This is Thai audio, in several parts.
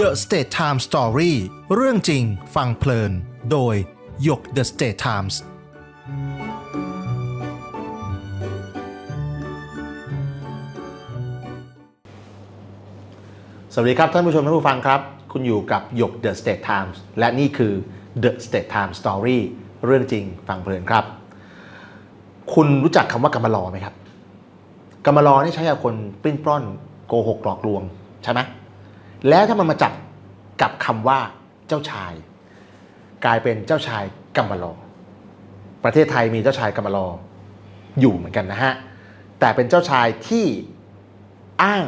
The State Times Story เรื่องจริงฟังเพลิน โดยหยก The State Times สวัสดีครับท่านผู้ชมท่านผู้ฟังครับ คุณอยู่กับหยก The State Times และนี่คือ The State Times Story เรื่องจริงฟังเพลินครับ คุณรู้จักคำว่ากำมะลอไหมครับกำมะลอนี่ใช้กับคนปลิ้นปล้อนโกหกหลอกลวงใช่ไหม แล้วถ้ามันมาจับกับคำว่าเจ้าชาย กลายเป็นเจ้าชายกำมะลอประเทศไทยมีเจ้าชายกำมะลออยู่เหมือนกันนะฮะ แต่เป็นเจ้าชายที่อ้าง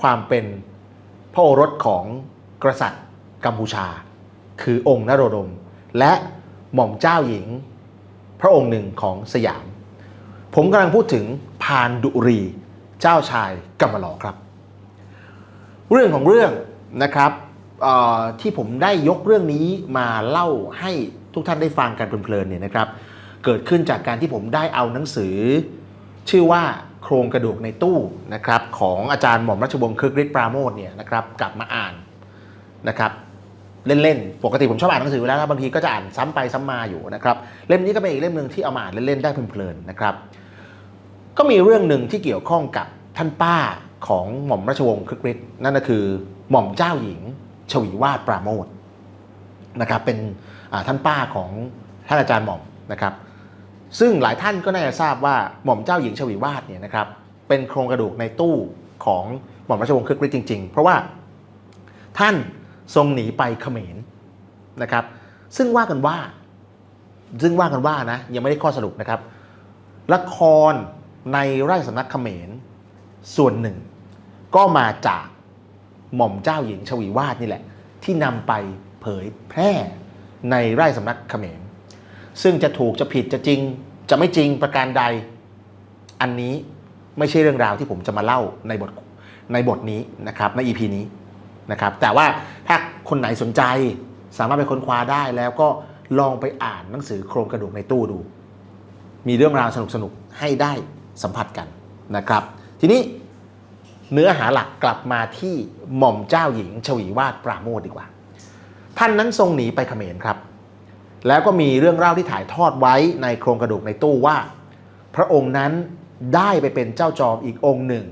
ความเป็นพระโอรสของกษัตริย์กัมพูชา คือองค์นโรดม และหม่อมเจ้าหญิง พระองค์หนึ่งของสยาม ผมกำลังพูดถึงพานดุรี เจ้าชายกัมมะลอครับ เรื่องของเรื่องนะครับที่ผมได้ยกเรื่องนี้มาเล่าให้ทุกท่านได้ฟังกันเพลินๆเนี่ยนะครับ เกิดขึ้นจากการที่ผมได้เอาหนังสือ ชื่อว่าโครงกระดูกในตู้นะครับของอาจารย์หม่อมราชวงศ์คึกฤทธิ์ปราโมทเนี่ยนะครับกลับมาอ่านนะครับเล่นๆ ปกติผมชอบอ่านหนังสืออยู่แล้วนะบางทีก็จะอ่านซ้ำไปซ้ำมาอยู่นะครับ เล่มนี้ก็เป็นอีกเล่มหนึ่งที่เอามาอ่านเล่นๆ ได้เพลินๆนะครับ ก็มีเรื่องหนึ่งที่เกี่ยวข้องกับท่านป้า ของหม่อมราชวงศ์คึกฤทธิ์นั่นก็คือหม่อมเจ้าหญิง ชวีวาดปราโมทนะครับเป็นท่านป้าของท่านอาจารย์หม่อมนะครับ ซึ่งหลายท่านก็น่าจะทราบว่าหม่อมเจ้าหญิงชวีวาดเนี่ยนะครับเป็นโครงกระดูกในตู้ของหม่อมราชวงศ์คึกฤทธิ์จริง ๆ เพราะว่าท่านทรงหนีไปเขมรนะครับ ซึ่งว่ากันว่า ซึ่งว่ากันว่านะยังไม่ได้ข้อสรุปนะครับ ละครในไร่สำนักเขมรส่วนหนึ่ง ก็มาจากหม่อมเจ้าหญิงชวีวาดนี่แหละ ที่นำไปเผยแพร่ในไร่สำนักเขมร ซึ่งจะถูกจะผิดจะจริง จะไม่จริงประการใด อันนี้ไม่ใช่เรื่องราวที่ผมจะมาเล่าในบทในบทนี้นะครับใน EP นี้นะครับแต่ว่าถ้าคนไหนสนใจสามารถไปค้นคว้าได้แล้วก็ลองไปอ่านหนังสือโครงกระดูกในตู้ดู มีเรื่องราวสนุกๆให้ได้สัมผัสกันนะครับ ทีนี้ เนื้อหาหลักกลับมาที่หม่อมเจ้าหญิง ชวีวาดปราโมทดีกว่า ท่านนั้นทรงหนีไปเขมรครับ แล้วก็มีเรื่องเล่าที่ถ่ายทอดไว้ในโครงกระดูกในตู้ว่า พระองค์นั้นได้ไปเป็นเจ้าจอมอีกองค์หนึ่ง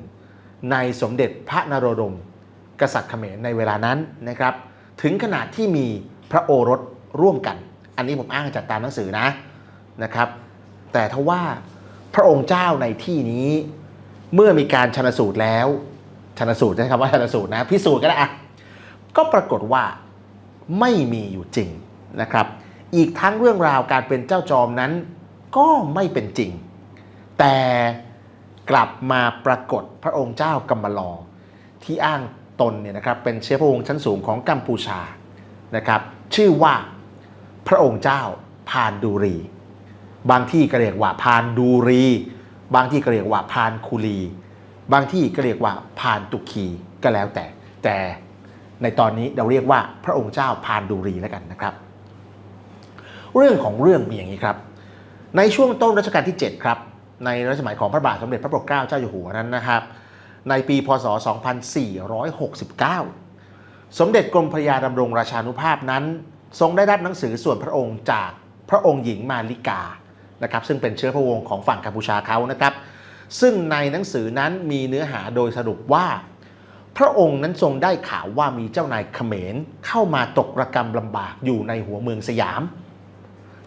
ในสมเด็จพระนโรดม กษัตริย์เขมรในเวลานั้นนะครับ ถึงขนาดที่มีพระโอรสร่วมกัน อันนี้ผมอ้างจากตามหนังสือนะนะครับ แต่ทว่าพระองค์เจ้าในที่นี้ เมื่อมีการชนสูตรแล้วชนสูตรใช้คำว่าชนสูตรนะพิสูจน์ก็ได้อะก็ปรากฏว่าไม่มีอยู่จริงนะครับ อีกทั้งเรื่องราวการเป็นเจ้าจอมนั้นก็ไม่เป็นจริง แต่กลับมาปรากฏพระองค์เจ้ากัมมลอ ที่อ้างตนเนี่ยนะครับเป็นเชื้อพระวงศ์ชั้นสูงของกัมพูชานะครับชื่อว่าพระองค์เจ้าพานดูรี บางที่ก็เรียกว่าพานดูรี บางที่ก็เรียกว่าพานคูลี บางที่ก็เรียกว่าพานตุคีก็แล้วแต่ แต่ในตอนนี้เราเรียกว่าพระองค์เจ้าพานดูรีแล้วกันนะครับ เรื่องของเรื่องมีอย่างนี้ครับ ในช่วงต้นรัชกาลที่ 7 ครับ ในรัชสมัยของพระบาทสมเด็จพระปกเกล้าเจ้าอยู่หัวนั้นนะครับ ในปีพศ 2469 สมเด็จกรมพระยาดำรงราชานุภาพนั้น ทรงได้รับหนังสือส่วนพระองค์จากพระองค์หญิงมาลิกา นะครับซึ่งเป็นเชื้อพระวงศ์ของฝั่งกัมพูชาเขานะครับ ซึ่งในหนังสือนั้นมีเนื้อหาโดยสรุปว่า พระองค์นั้นทรงได้ข่าวว่ามีเจ้านายเขมรเข้ามาตกระกรรมลำบากอยู่ในหัวเมืองสยาม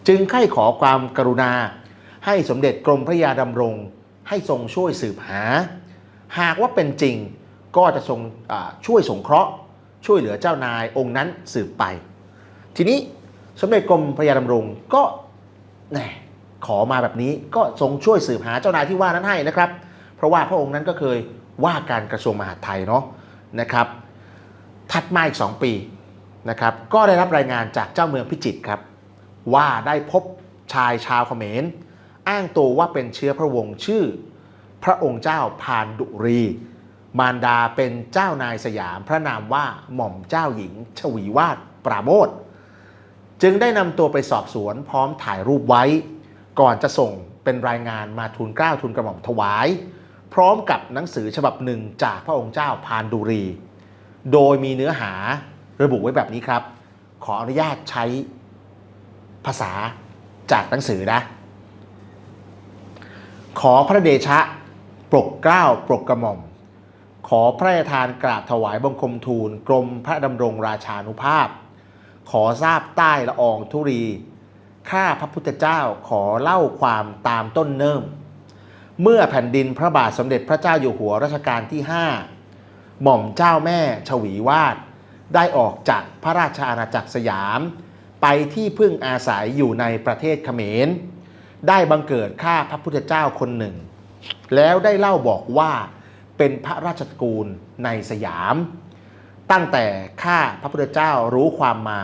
จึงใคร่ขอความกรุณา ให้สมเด็จกรมพระยาดำรง ให้ทรงช่วยสืบหา หากว่าเป็นจริงก็จะทรงช่วยสงเคราะห์ ช่วยเหลือเจ้านายองค์นั้นสืบไป ทีนี้สมเด็จกรมพระยาดำรงก็แหน ขอมาแบบนี้ก็ทรงช่วยสืบหาเจ้านายที่ว่านั้นให้นะครับ เพราะว่าพระองค์นั้นก็เคยว่าการกระทรวงมหาดไทยเนาะนะครับถัดมาอีก 2 ปีนะครับก็ได้รับรายงานจากเจ้าเมืองพิจิตรครับ ว่าได้พบชายชาวเขมร อ้างตัวว่าเป็นเชื้อพระวงศ์ชื่อ พระองค์เจ้าพานดุรี มารดาเป็นเจ้านายสยามพระนามว่าหม่อมเจ้าหญิง ชวีวาดปราโมทจึงได้นำตัวไปสอบสวนพร้อมถ่ายรูปไว้ ก่อนจะส่งเป็นรายงานมาทูลเกล้าทูลกระหม่อมถวาย พร้อมกับหนังสือฉบับหนึ่งจากพระองค์เจ้าพานดุรี โดยมีเนื้อหาระบุไว้แบบนี้ครับ ขออนุญาตใช้ภาษาจากหนังสือนะ ขอพระเดชะปรกเกล้าปรกกระหม่อม ขอพระราชทานกราบถวายบังคมทูลกรมพระดำรงราชานุภาพ ขอทราบใต้ละอองธุรี ข้าพระพุทธเจ้าขอเล่าความตามต้นเนิ่ม เมื่อแผ่นดินพระบาทสมเด็จพระเจ้าอยู่หัวรัชกาลที่ 5 หม่อมเจ้าแม่ชวีวาดได้ออกจากพระราชอาณาจักรสยาม ไปที่พึ่งอาศัยอยู่ในประเทศเขมร ได้บังเกิดข้าพระพุทธเจ้าคนหนึ่ง แล้วได้เล่าบอกว่าเป็นพระราชกูลในสยาม ตั้งแต่ข้าพระพุทธเจ้ารู้ความมา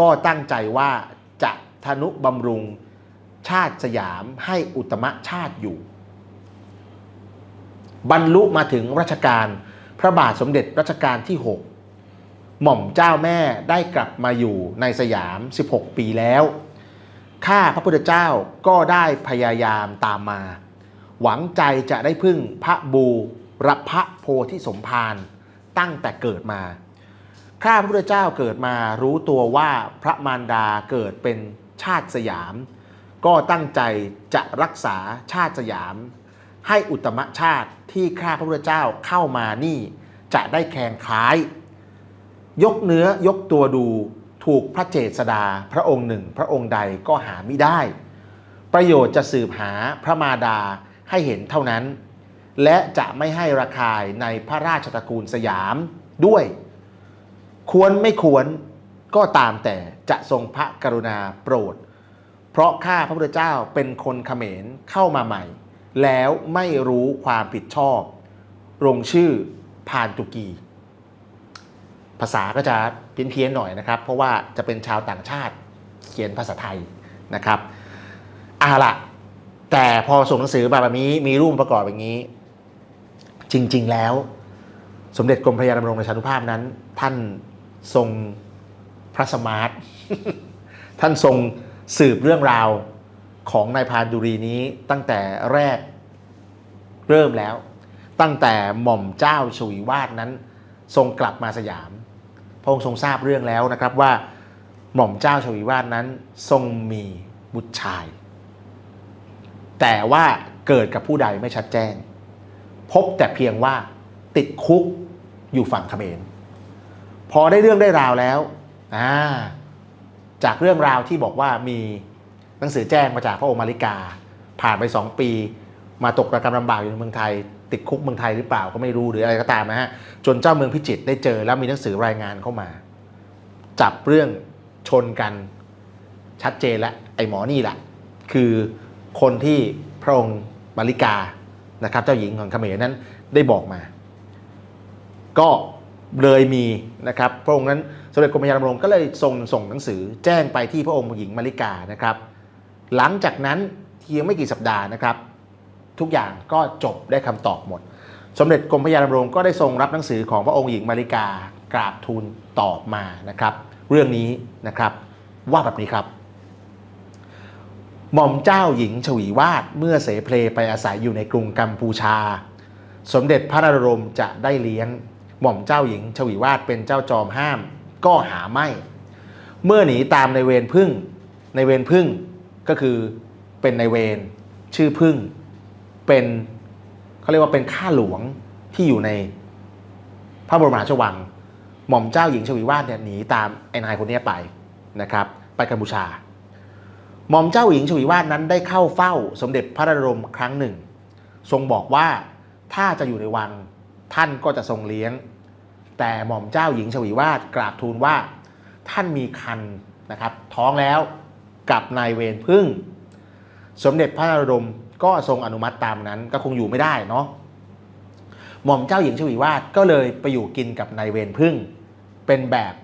ก็ตั้งใจว่า จะทนุบำรุงชาติสยามให้อุตมะชาติอยู่ บรรลุมาถึงรัชกาลพระบาทสมเด็จรัชกาลที่ 6 หม่อมเจ้าแม่ได้กลับมาอยู่ในสยาม 16 ปีแล้ว ข้าพระพุทธเจ้าก็ได้พยายามตามมา หวังใจจะได้พึ่งพระบูรพะโพธิสมภารตั้งแต่เกิดมา ข้าพระพุทธเจ้าเกิดมารู้ตัวว่าพระมารดาเกิดเป็น ชาติสยาม ก็ตั้งใจจะรักษาชาติสยาม ให้อุตตมชาติที่ข้าพระพุทธเจ้าเข้ามานี่จะได้แคลงคล้าย ยกเนื้อยกตัวดูถูกพระเจษดาพระองค์หนึ่ง พระองค์ใดก็หาไม่ได้ ประโยชน์จะสืบหาพระมาดาให้เห็นเท่านั้น และจะไม่ให้ระคายในพระราชตระกูลสยามด้วย ควรไม่ควร ก็ตามแต่จะทรงพระกรุณาโปรด เพราะข้าพระพุทธเจ้าเป็นคนเขมรเข้ามาใหม่ แล้วไม่รู้ความผิดชอบลงชื่อพานตุกี ภาษาก็จะเพี้ยนๆหน่อยนะครับ เพราะว่าจะเป็นชาวต่างชาติเขียนภาษาไทยนะครับอาละแต่พอส่งหนังสือมาแบบนี้มีรูปประกอบอย่างนี้ จริง ๆ แล้ว สมเด็จกรมพระยาดำรงราชานุภาพนั้น ท่านทรง พระสมาร์ท ท่านทรงสืบเรื่องราวของนายพานดุรีนี้ตั้งแต่แรกเริ่มแล้ว ตั้งแต่หม่อมเจ้าชวีวาดนั้น ทรงกลับมาสยาม พระองค์ทรงทราบเรื่องแล้วนะครับว่า หม่อมเจ้าชวีวาดนั้นทรงมีบุตรชาย แต่ว่าเกิดกับผู้ใดไม่ชัดแจ้ง พบแต่เพียงว่าติดคุกอยู่ฝั่งเขมรพอได้เรื่องได้ราวแล้ว อ่าจากเรื่องราวที่บอกว่ามีหนังสือแจ้งมาจากพระองค์มาริกา ผ่านไป 2 ปี มาตกระกำลำบากอยู่ในเมืองไทย ติดคุกเมืองไทยหรือเปล่าก็ไม่รู้หรืออะไรก็ตามนะฮะจนเจ้าเมืองพิจิตรได้เจอแล้วมีหนังสือรายงานเข้ามา จับเรื่องชนกันชัดเจนแล้วไอ้หมอนี่แหละคือคนที่พระองค์มาริกานะครับ เจ้าหญิงของเขมรนั้นได้บอกมา ก็เลยมีนะครับ พระองค์นั้น สมเด็จกรมพยาดำรงก็เลยส่งส่งหนังสือแจ้งไปที่พระองค์หญิงมาริกานะครับ หลังจากนั้นเพียงไม่กี่สัปดาห์นะครับ ทุกอย่างก็จบได้คำตอบหมด สมเด็จกรมพระยาดำรงก็ได้ทรงรับหนังสือของพระองค์หญิงมาริกากราบทูลตอบมานะครับ เรื่องนี้นะครับว่าแบบนี้ครับหม่อมเจ้าหญิงชวีวาดเมื่อเสเพลไปอาศัยอยู่ในกรุงกัมพูชา สมเด็จพระนารมจะได้เลี้ยง หม่อมเจ้าหญิงชวีวาดเป็นเจ้าจอมห้าม ก็หาไม่ เมื่อหนีตามในเวรพึ่ง ในเวรพึ่งก็คือเป็นในเวรชื่อพึ่ง เป็นเขาเรียกว่าเป็นข้าหลวงที่อยู่ในพระบรมราชวัง หม่อมเจ้าหญิงชวีวาดเนี่ยหนีตามไอ้นายคนนี้ไปนะครับไปกัมพูชา หม่อมเจ้าหญิงชวีวาดนั้นได้เข้าเฝ้าสมเด็จพระนรมครั้งหนึ่ง ทรงบอกว่าถ้าจะอยู่ในวังท่านก็จะทรงเลี้ยง แต่หม่อมเจ้าหญิงชวีวาดกราบทูลว่าท่านมีคันนะครับ ท้องแล้วกับนายเวรพึ่ง สมเด็จพระนารมก็ทรงอนุมัติตามนั้นก็คงอยู่ไม่ได้เนาะหม่อมเจ้าหญิงชวีวาดก็เลยไปอยู่กินกับนายเวรพึ่ง เป็นแบบ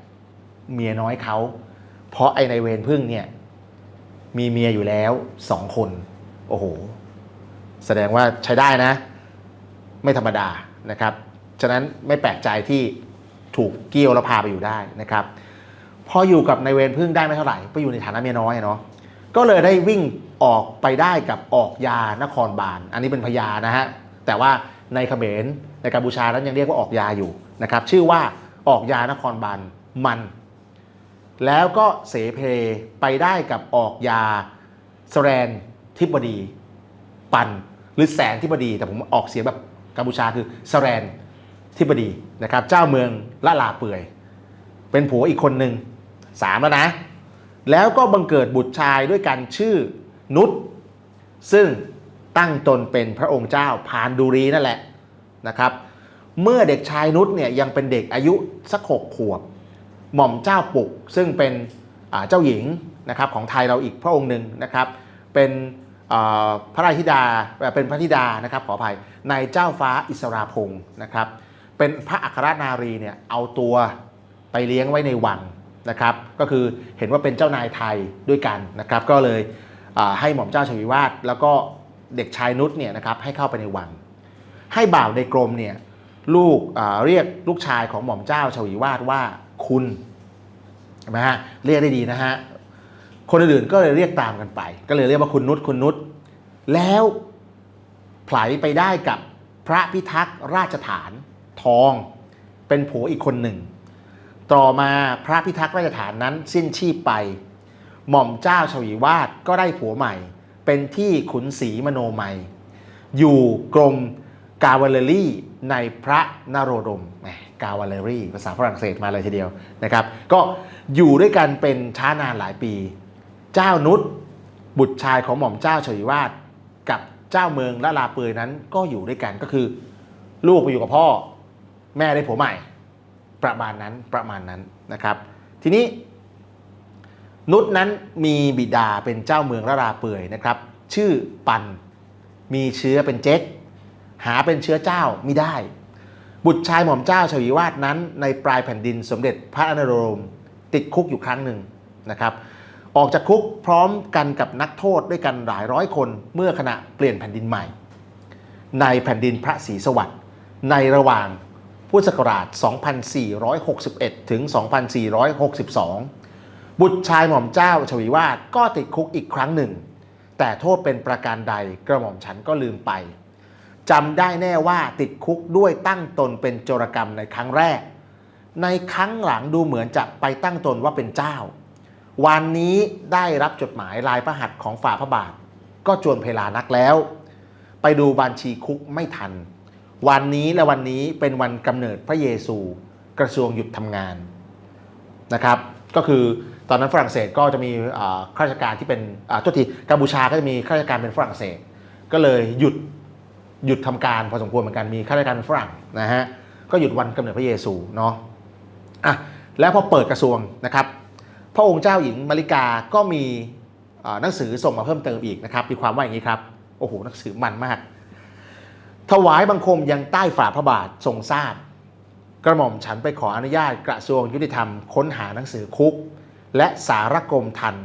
เมียน้อยเขา เพราะไอ้นายเวรพึ่งเนี่ยมีเมียอยู่แล้วสองคน โอ้โห แสดงว่าใช้ได้นะ ไม่ธรรมดานะครับ ฉะนั้นไม่แปลกใจที่ถูกเกี่ยวแล้วพาไปอยู่ได้นะครับพออยู่กับนายเวรพึ่งได้ไม่เท่าไหร่ไปอยู่ในฐานะเมียน้อยเนาะก็เลยได้วิ่งออกไปได้กับออกยานครบาลอันนี้เป็นพญานะฮะแต่ว่าในเขมรในกัมพูชานั้นยังเรียกว่าออกยาอยู่นะครับชื่อว่าออกยานครบาลมัน แล้วก็เสเพไปได้กับออกยาสแรนทิบดี ปันหรือแสนทิบดี แต่ผมออกเสียงแบบกัมพูชาคือสแรน ทิบดีนะครับเจ้าเมืองละลาเปื่อย เป็นผัวอีกคนหนึ่งสามแล้วนะ แล้วก็บังเกิดบุตรชายด้วยกันชื่อนุชซึ่งตั้งตนเป็นพระองค์เจ้าพานดุรีนั่นแหละนะครับ เมื่อเด็กชายนุชเนี่ยยังเป็นเด็กอายุสักหกขวบ หม่อมเจ้าปุก ซึ่งเป็นเจ้าหญิงนะครับของไทยเราอีกพระองค์หนึ่งนะครับ เป็นพระราชธิดาเป็นพระธิดานะครับขออภัยในเจ้าฟ้าอิสราพงศ์นะครับ เป็นพระอัครนารีเนี่ยเอาตัวไปเลี้ยงไว้ในวังนะครับ ก็คือเห็นว่าเป็นเจ้านายไทยด้วยกันนะครับ ก็เลยให้หม่อมเจ้าชวิวาทแล้วก็เด็กชายนุชเนี่ยนะครับให้เข้าไปในวัง ให้บ่าวในกรมเนี่ยลูกเรียกลูกชายของหม่อมเจ้าชวีวาทว่าคุณนไหมฮะเรียกได้ดีนะฮะคนอื่นๆก็เลยเรียกตามกันไป ก็เลยเรียกว่าคุณนุชคุณนุชแล้วไผลไปได้กับพระพิทักษ์ราชฐาน ทอง เป็นผัวอีกคนหนึ่ง ต่อมาพระพิทักษ์ราชฐานนั้นสิ้นชีพไป หม่อมเจ้าชวีวาทก็ได้ผัวใหม่ เป็นที่ขุนศรีมโนมัย อยู่กรมกาวาเลรี่ในพระนโรดมกาวาเลรี่ภาษาฝรั่งเศสมาเลยทีเดียวนะครับ ก็อยู่ด้วยกันเป็นช้านานหลายปี เจ้านุชบุตรชายของหม่อมเจ้าชวีวาทกับเจ้าเมืองละลาเปยนั้นก็อยู่ด้วยกันก็คือ ลูกไปอยู่กับพ่อ แม่ได้ผัวใหม่ ประมาณนั้นประมาณนั้นนะครับ ทีนี้ นุชนั้นมีบิดาเป็นเจ้าเมืองละลาเปื่อยนะครับ ชื่อปันมีเชื้อเป็นเจ๊กหาเป็นเชื้อเจ้าไม่ได้ บุตรชายหม่อมเจ้าชวีวาทนั้น ในปลายแผ่นดินสมเด็จพระอนรมติดคุกอยู่ครั้งหนึ่งนะครับออกจากคุกพร้อมกันกับนักโทษด้วยกันหลายร้อยคนเมื่อขณะเปลี่ยนแผ่นดินใหม่ ในแผ่นดินพระศรีสวัสดิ์ในระหว่าง พุทธศักราช 2461 ถึง 2462 บุตรชายหม่อมเจ้าชวีวาทก็ติดคุกอีกครั้งหนึ่ง แต่โทษเป็นประการใดกระหม่อมฉันก็ลืมไปจำได้แน่ว่าติดคุกด้วยตั้งตนเป็นโจรกรรมในครั้งแรก ในครั้งหลังดูเหมือนจะไปตั้งตนว่าเป็นเจ้า วันนี้ได้รับจดหมายลายพระหัตถ์ของฝ่าพระบาท ก็จวนเพลานักแล้ว ไปดูบัญชีคุกไม่ทัน วันนี้และวันนี้เป็นวันกำเนิดพระเยซู กระทรวงหยุดทำงานนะครับ ก็คือตอนนั้นฝรั่งเศสก็จะมีข้าราชการที่เป็นอ่าโทษทีกัมพูชาก็จะมีข้าราชการเป็นฝรั่งเศส ก็เลยหยุดหยุดทำการพอสมควรเหมือนกันมีข้าราชการเป็นฝรั่งนะฮะก็หยุดวันกำเนิดพระเยซูเนาะอะแล้วพอเปิดกระทรวงนะครับ พระองค์เจ้าหญิงมาริกาก็มีหนังสือส่งมาเพิ่มเติมอีกนะครับมีความว่าอย่างนี้ครับโอ้โหหนังสือมันมาก ถวายบังคมยังใต้ฝ่าพระบาททรงทราบ กระหม่อมฉันไปขออนุญาตกระทรวงยุติธรรมค้นหาหนังสือคุก และสารกรมทัน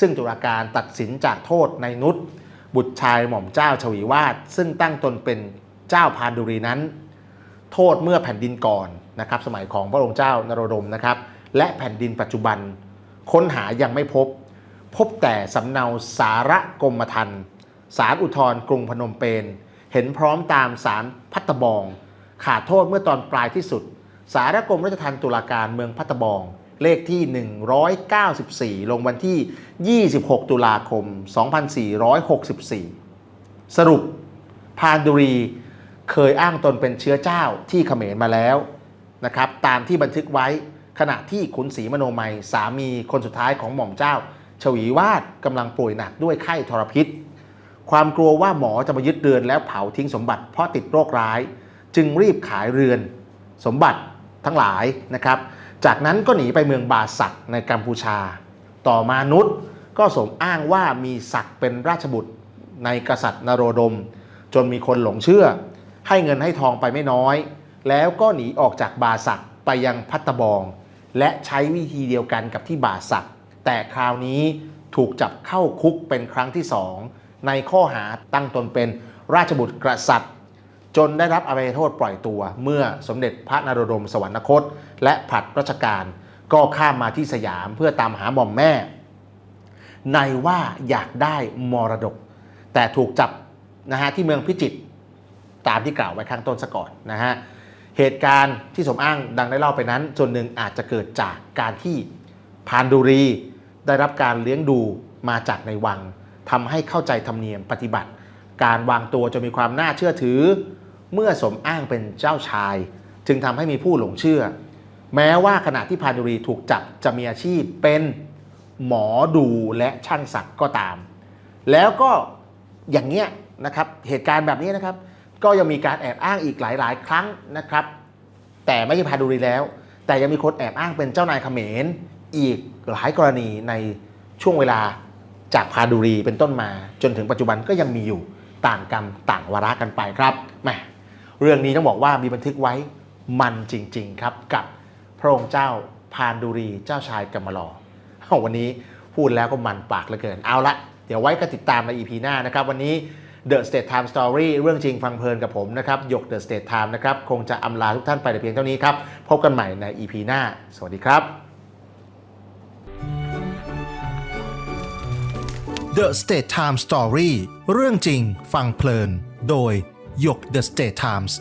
ซึ่งตุลาการตัดสินจากโทษในนุษบุตรชายหม่อมเจ้าชวีวาทซึ่งตั้งตนเป็นเจ้าพานดุรีนั้น โทษเมื่อแผ่นดินก่อนนะครับสมัยของพระองค์เจ้านโรดมนะครับ และแผ่นดินปัจจุบัน ค้นหายังไม่พบ พบแต่สำเนาสารกรมทันสารอุทธรกรุงพนมเปญ เห็นพร้อมตามสารพัตตบอง ขาดโทษเมื่อตอนปลายที่สุด สารกรมราชทัณฑ์ตุลาการเมืองพัตตบอง เลขที่ 194 ลงวันที่ 26 ตุลาคม 2464 สรุป พานดุรีเคยอ้างตนเป็นเชื้อเจ้าที่เขมรมาแล้วนะครับตามที่บันทึกไว้ขณะที่ขุนศรีมโนมัยสามีคนสุดท้ายของหม่อมเจ้า ชวีวาดกำลังป่วยหนักด้วยไข้ทรพิษ ความกลัวว่าหมอจะมายึดเรือนแล้วเผาทิ้งสมบัติเพราะติดโรคร้าย จึงรีบขายเรือนสมบัติทั้งหลายนะครับ จากนั้นก็หนีไปเมืองบาสักในกัมพูชา ต่อมานุษก็สมอ้างว่ามีศักดิ์เป็นราชบุตรในกษัตริย์นโรดม จนมีคนหลงเชื่อ ให้เงินให้ทองไปไม่น้อย แล้วก็หนีออกจากบาสักไปยังพัตตบอง และใช้วิธีเดียวกันกับที่บาสักแต่คราวนี้ถูกจับเข้าคุกเป็นครั้งที่สอง ในข้อหาตั้งตนเป็นราชบุตรกษัตริย์ จนได้รับอภัยโทษปล่อยตัว เมื่อสมเด็จพระนโรดมสวรรคต และผัดราชการ ก็ข้ามมาที่สยามเพื่อตามหาหม่อมแม่ ในว่าอยากได้มรดก แต่ถูกจับนะฮะที่เมืองพิจิตรตามที่กล่าวไว้ข้างต้นซะก่อนนะฮะเหตุการณ์ที่สมอ้างดังได้เล่าไปนั้นส่วนหนึ่งอาจจะเกิดจากการที่พานดุรี ได้รับการเลี้ยงดูมาจากในวัง ทำให้เข้าใจธรรมเนียมปฏิบัติ การวางตัวจะมีความน่าเชื่อถือ เมื่อสมอ้างเป็นเจ้าชาย จึงทำให้มีผู้หลงเชื่อ แม้ว่าขณะที่พานดุรีถูกจับจะมีอาชีพเป็นหมอดูและช่างศักดิ์ก็ตาม แล้วก็อย่างเงี้ยนะครับเหตุการณ์แบบนี้นะครับ ก็ยังมีการแอบอ้างอีกหลาย ๆ ครั้งนะครับ แต่ไม่ใช่พาดูรีแล้ว แต่ยังมีคนแอบอ้างเป็นเจ้านายเขมรอีกหลายกรณีในช่วงเวลา จากพาดูรีเป็นต้นมา จนถึงปัจจุบันก็ยังมีอยู่ต่างกรรมต่างวาระกันไปครับแมเรื่องนี้ต้องบอกว่ามีบันทึกไว้มันจริง ๆ ครับกับพระองค์เจ้าพานดุรีเจ้าชายกัมมะลอวันนี้พูดแล้วก็มันปากเหลือเกินเอาละเดี๋ยวไว้ก็ติดตามใน EP หน้านะครับ วันนี้ The State Time Story เรื่องจริงฟังเพลินกับผมนะครับยก The State Time นะครับ คงจะอำลาทุกท่านไปแต่เพียงเท่านี้ครับ พบกันใหม่ใน EP หน้า สวัสดีครับ The State Time Story เรื่องจริงฟังเพลิน โดยหยก The State Times